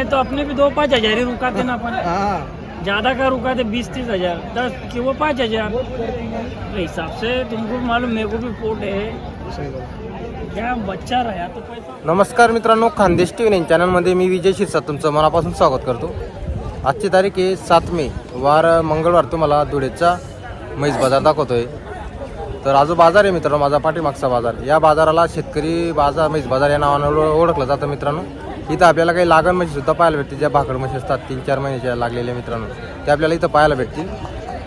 नहीं तो अपने भी दो पाँच हजार ही रुकाते ना अपन। हाँ। ज्यादा का रुकाते बीस तीस हजार। दस कि वो पाँच हजार? हिसाब से तुमको मालूम मेरे को भी पोट है। सही बात। क्या बच्चा रहा तो पैसा। नमस्कार मित्रांनो खानदेश टी व्ही चॅनलमध्ये मी विजय शिरसाट तुमचं मनापासून स्वागत करतो. आजची तारीख आहे सात मे. वार मंगळवार तुम्हाला धुळेचा म्हैस बाजार दाखवतोय. तर आजो बाजार आहे मित्रांनो माझा पाठीमागचा बाजार. या बाजाराला शेतकरी बाजार म्हैस बाजार या नावानं ओळ- ओळखलं जातं मित्रांनो. इथं आपल्याला काही लागण म्हशी सुद्धा पाहायला भेटतील ज्या भाकड म्हशी असतात तीन चार महिन्याच्या लागलेल्या मित्रांनो ते आपल्याला इथं पाहायला भेटतील.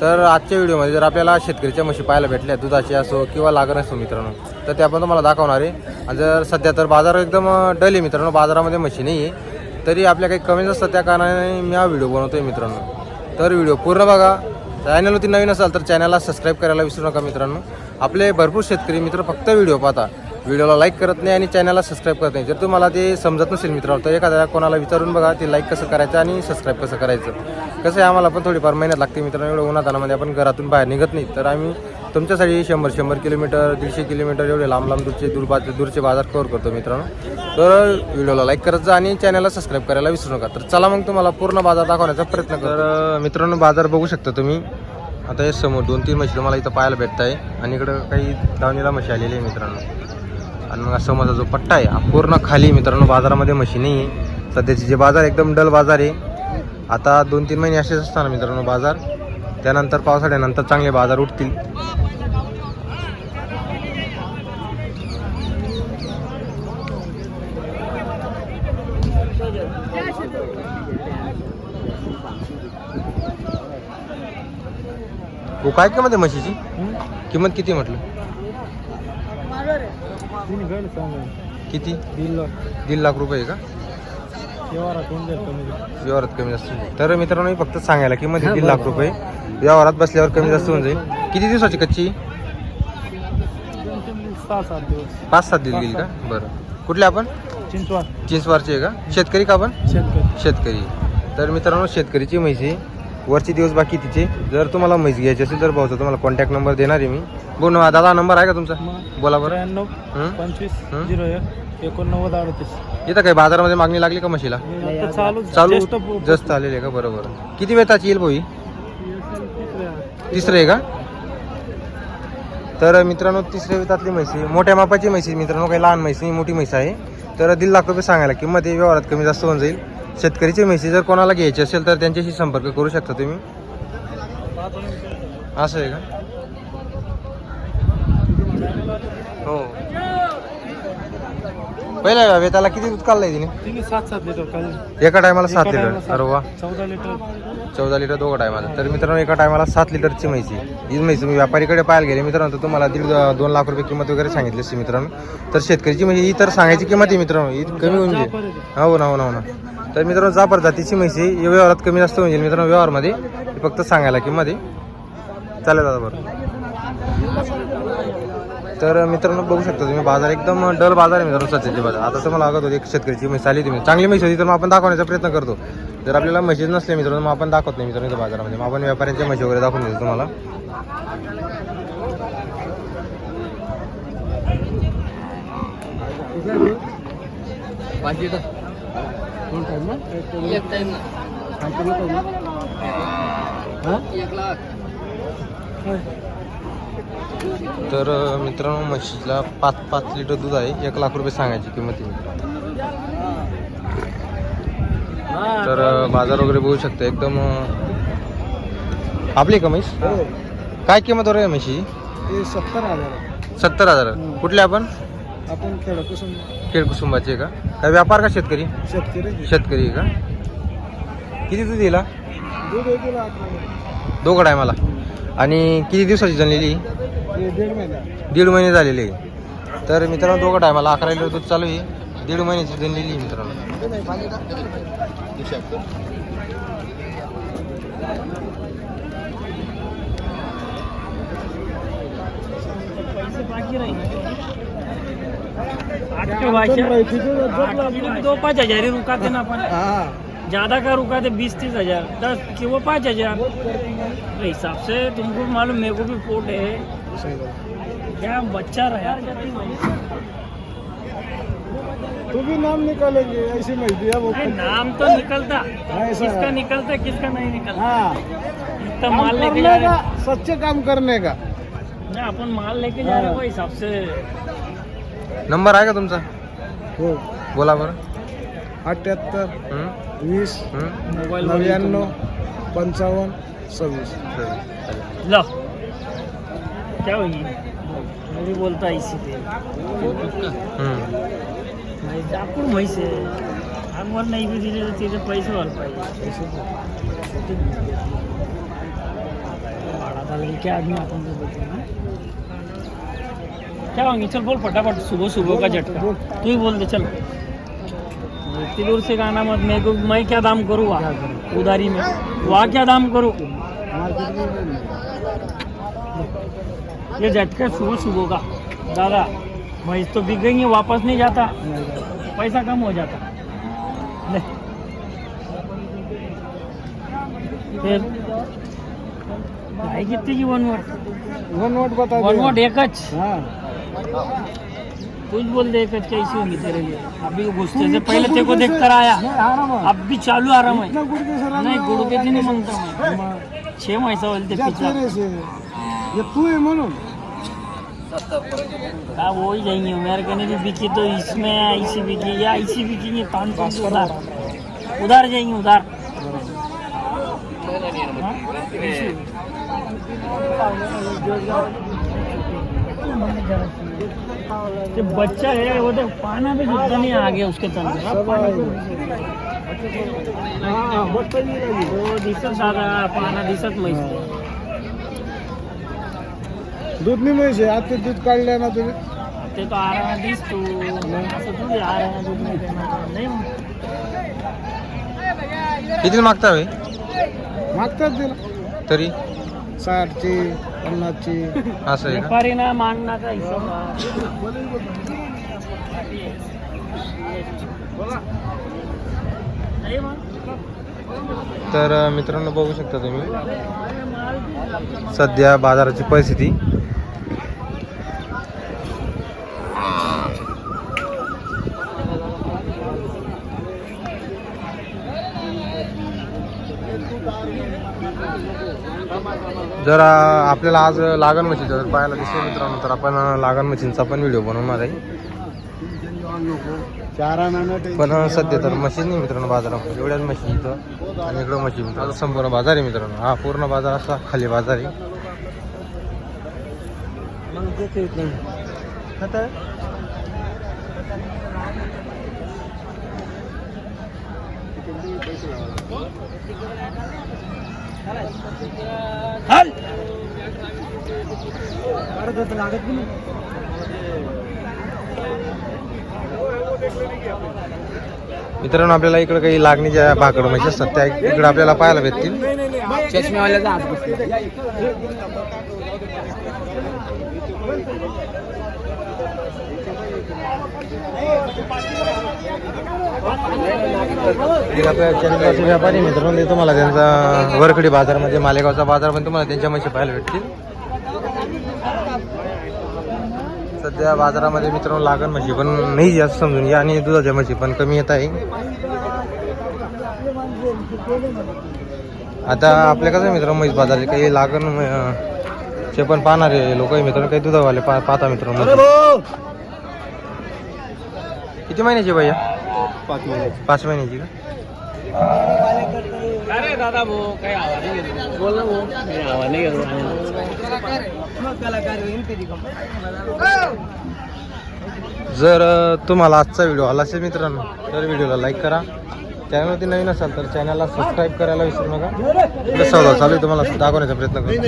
तर आजच्या व्हिडिओमध्ये जर आपल्याला शेतकरीच्या म्हशी पाहायला भेटल्या दुधाची असो किंवा लागण असो मित्रांनो तर ते आपण तुम्हाला दाखवणार आहे. आणि जर सध्या तर बाजार एकदम डल आहे मित्रांनो बाजारामध्ये म्हशी नाही आहे तरी आपल्या काही कमी असतात त्या कारणाने मी हा व्हिडिओ बनवतो आहे मित्रांनो. तर व्हिडिओ पूर्ण बघा. चॅनलवरती नवीन असाल तर चॅनलला सबस्क्राईब करायला विसरू नका मित्रांनो. आपले भरपूर शेतकरी मित्र फक्त व्हिडिओ पाहता. व्हिडिओला लाईक करत नाही आणि चॅनलला सबस्क्राईब करत नाही. जर तुम्हाला ते समजत नसेल मित्रांनो तर एखाद्या कोणाला विचारून बघा ते लाईक कसं करायचं आणि सबस्क्राईब कसं करायचं. कसं आहे आम्हाला पण थोडीफार मेहनत लागते मित्रांनो एवढं उन्हातानामध्ये आपण घरातून बाहेर निघत नाही. तर आम्ही तुमच्यासाठी शंभर शंभर किलोमीटर दीडशे किलोमीटर एवढे लांब लांब दूरचे दूर बा दूरचे बाजार कव्हर करतो मित्रांनो. तर व्हिडिओला लाईक करत जा आणि चॅनलला सबस्क्राईब करायला विसरू नका. तर चला मग तुम्हाला पूर्ण बाजार दाखवण्याचा प्रयत्न कर तर मित्रांनो बाजार बघू शकता तुम्ही. आता हे समोर दोन तीन म्हशी तुम्हाला इथं पाहायला भेटत आहे आणि इकडं काही दावणीला म्हशी आलेली आहे मित्रांनो. आणि मग समोरचा जो पट्टा आहे हा पूर्ण खाली मित्रांनो बाजारामध्ये म्हशी नाही आहे. सध्याचे जे बाजार एकदम डल बाजार आहे. आता दोन तीन महिने असेच असतात मित्रांनो बाजार. त्यानंतर पावसाळ्यानंतर चांगले बाजार उठतील. हो काय किंमत आहे म्हशीची? किंमत किती म्हटलं? किती? दिल दीड लाख रुपये का? व्यवहारात कमी जास्त? होईल. तर मित्रांनो मी फक्त सांगायला किंमत आहे दीड लाख रुपये. व्यवहारात बसल्यावर कमी जास्त होऊन जाईल. किती दिवसाची कच्ची? पाच सात दिवस गेली का? बरं. कुठले आपण? चिंचवाड. चिंचवारचे आहे का? शेतकरी का आपण? शेतकरी. शेतकरी. तर मित्रांनो शेतकरीची म्हैस वरचे दिवस बाकी तिचे. जर तुम्हाला म्हैस घ्यायची असेल तर भाऊचा तुम्हाला कॉन्टॅक्ट नंबर देणार आहे मी. बोल ना दादा नंबर आहे का तुमचा? बोला बरं. त्र्याण्णव? पंचवीस? झिरो एक एकोणनव्वद अडतीस. इथं काय बाजारामध्ये मागणी लागली का म्हशीला? चालू चालू जस्ट आलेले आहे का? बरोबर. किती वेताची येईल भाऊ? तिसरं आहे का? तर मित्रांनो तिसऱ्या वेतातली म्हैसी मोठ्या मापाची म्हैसी मित्रांनो. काही लहान म्हैसी नाही, मोठी म्हैस आहे. तर दीड लाख रुपये सांगायला किंमत व्यवहारात कमी जास्त होऊन जाईल. शेतकरीची म्हैसी जर कोणाला घ्यायची असेल तर त्यांच्याशी संपर्क करू शकता तुम्ही. असं आहे का? हो. पहिल्या वेताला किती दूध काढलंय तिने? तिने सात सात लिटर काढले. एका टायमाला सात लिटर. अरे वा. चौदा लिटर. चौदा लिटर दोघं टायमाला. तर मित्रांनो एका टायमाला सात लिटरची म्हैसी. ही म्हैस तुम्ही व्यापारीकडे पाहायला गेले. मित्रांनो तर तुम्हाला दीड दोन लाख रुपये किंमत वगैरे सांगितली असते मित्रांनो. तर शेतकरीची म्हणजे ही तर सांगायची किंमत आहे मित्रांनो. ही कमी होऊन जाईल. हो ना हो ना हो ना. तर मित्रांनो जापर जातीची म्हैसी आहे. ही व्यवहारात कमी जास्त म्हणजे मित्रांनो व्यवहारमध्ये फक्त सांगायला किंमत आहे. चालेल दादा बरं. तर मित्रांनो बघू शकता तुम्ही बाजार एकदम डल बाजार आहे मित्रांनो सध्याची बाजार. आता तुम्हाला लागत होती एक शेतकरीची म्हैस आली तुम्ही चांगली म्हैस होती तर मग आपण दाखवण्याचा प्रयत्न करतो. जर आपल्याला म्हशीच नसले मित्रांनो मग आपण दाखवत नाही मित्रांनो बाजारामध्ये. मग आपण व्यापाऱ्यांच्या म्हशी वगैरे दाखवून देतो तुम्हाला. पाहिजे दोन टाइम ना? एक टाइम तर मित्रांनो म्हशीला पाच पाच लिटर दूध आहे. एक लाख रुपये सांगायची किंमत. तर बाजार वगैरे बघू शकता. एकदम आपली का म्हैस? काय किंमत वगैरे आहे म्हशी? सत्तर हजार सत्तर हजार. कुठले आपण? आपण खेळापासून खेळ कुसुंबाचे आहे का? काय व्यापार का शेतकरी? शेतकरी. शेतकरी आहे का? किती दूध दिला? दूध येतील आपल्याला दोघं टायमाला आणि किती दिवसाची जनलेली हे दीड महिना. दीड महिने झालेले. आहे तर मित्रांनो दोघं टायमाला अकरा लिटर दूध चालू आहे. दीड महिन्याची जनलेली आहे मित्रांनो. दो पाँच हज़ार ही रुकाते ना अपन हाँ। ज़्यादा का रुकाते बीस तीस हज़ार. दस कि वो पाँच हज़ार? तो हिसाब से तुमको मालूम मेरे को भी पोट है। क्या बच्चा रहा तू भी नाम निकालेंगे ऐसी है वो नाम तो निकलता। किसका निकलता किसका नहीं निकलता? हाँ। इतना माल लेके जा रहे सच्चे काम करने का। नहीं, अपन माल लेके जा रहे हैं। वो हिसाब से नंबर आहे का तुमचा? हो. बोला बरं. अठ्याहत्तर हं? वीस हं? नव्याण्णव पंचावन्न सव्वीस. चालेल. लो. क्या होगी मेरी बोलता है इसी पे हं. म्हैस आपण म्हैस आहे. आम्हाला नाही बी दिले तर तिचे पैसे व्हायला पाहिजे. भाड़ा के क्या आदमी अपन को देते हैं क्या होंगे? चल बोल फटाफट सुबह सुबह का झटका। तू ही बोल दे चल। इतनी दूर से गाना मत मैं को मैं क्या दाम करूँ वहाँ? उधारी में। वहाँ क्या दाम करूँ? ये झटका सुबह सुबह का। दादा भैंस तो बिक गई है वापस नहीं जाता। पैसा कम हो जाता। फिर? कितनी की वन वोट वन नोट बता वन वोट एकच हाँ। कुछ बोल दे कैसी होंगी तेरे लिए? अभी घुसते से पहले तेरे को देख कर आया। नहीं. अब भी चालू आराम है इतना गुडघे सर नहीं नाही म्हणतो मैं छह महिसा होईल ते जा पिछला तेरे से। ये तू है म्हणून का वो ही जाएंगे। मेरे कहने की बिकी तो इसमें ऐसी बिकी। या ऐसी बिकेंगे पाँच सौ से उधार। उधार जाएंगे उधार। हाँ? ये बच्चा है वो तो पाना भी जुटता नहीं आ गया उसके तन सब हाँ। बट्टा नहीं लगी तो दिसत दादा पाना दिसत म्हैस दूध नाही म्हैस आहे आता दूध काढलं ना तुम्ही ते तो आराम दिसतो असं थोडी आराम दूध नाही. नाही किती मागता होय मागतात तिला तरी? साठची पन्नासची असं आहे का? व्यापारी ना मानण्याचा हिशोब. नाही मग. तर अ, मित्रांनो बघू शकता तुम्ही. सध्या बाजाराची परिस्थिती. जर आपल्याला आज लागण मशीन जर पाहायला दिसेल मित्रांनो तर आपण लागण मशीनचा पण व्हिडिओ बनवणार आहे. पण सध्या तर मशीन नाही मित्रांनो बाजारामध्ये. एवढ्याच मशीन इथं आणि इकडं मशीन. मित्रांनो संपूर्ण बाजार आहे मित्रांनो. हा पूर्ण बाजार असा खाली बाजार आहे. हाल! मित्रांनो आपल्याला इकडे काही लागणीच्या भाकड म्हशी असतात त्या इकडे आपल्याला पाहायला भेटतील. चष्म्यावाल्याचा हात बसला एक आपल्या चंद्राचे व्यापारी मित्रांनो ते तुम्हाला त्यांचा वरखडी बाजारमध्ये म्हणजे मालेगावचा बाजार पण तुम्हाला त्यांच्या म्हशी पाहायला भेटतील. सध्या बाजारामध्ये मित्रांनो लागण म्हशी पण नाही जास्त समजून घ्या आणि दुधाच्या म्हशी पण कमी येत आहे. आता आपल्या कसं आहे मित्रांनो म्हैस बाजार काही लागण चे पण पाहणारे लोक मित्र मित्रांनो काही दुधावाले पा पाहता मित्रांनो. किती महिन्याची भैया? पाच महिन्याची. पाच महिन्याची का? अरे दादा भाऊ काही आवाज नाही. बोल ना भाऊ. काही आवाज नाही. घेतो जर तुम्हाला आजचा व्हिडिओ आला असेल मित्रांनो तर व्हिडिओला लाईक करा. चॅनलवरती नवीन असाल तर चॅनलला सबस्क्राईब करायला विसरू नका. पुढे सौदा चालू आहे तुम्हाला दाखवण्याचा प्रयत्न करतो.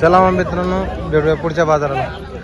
चला मग मित्रांनो भेटूया पुढच्या बाजाराला.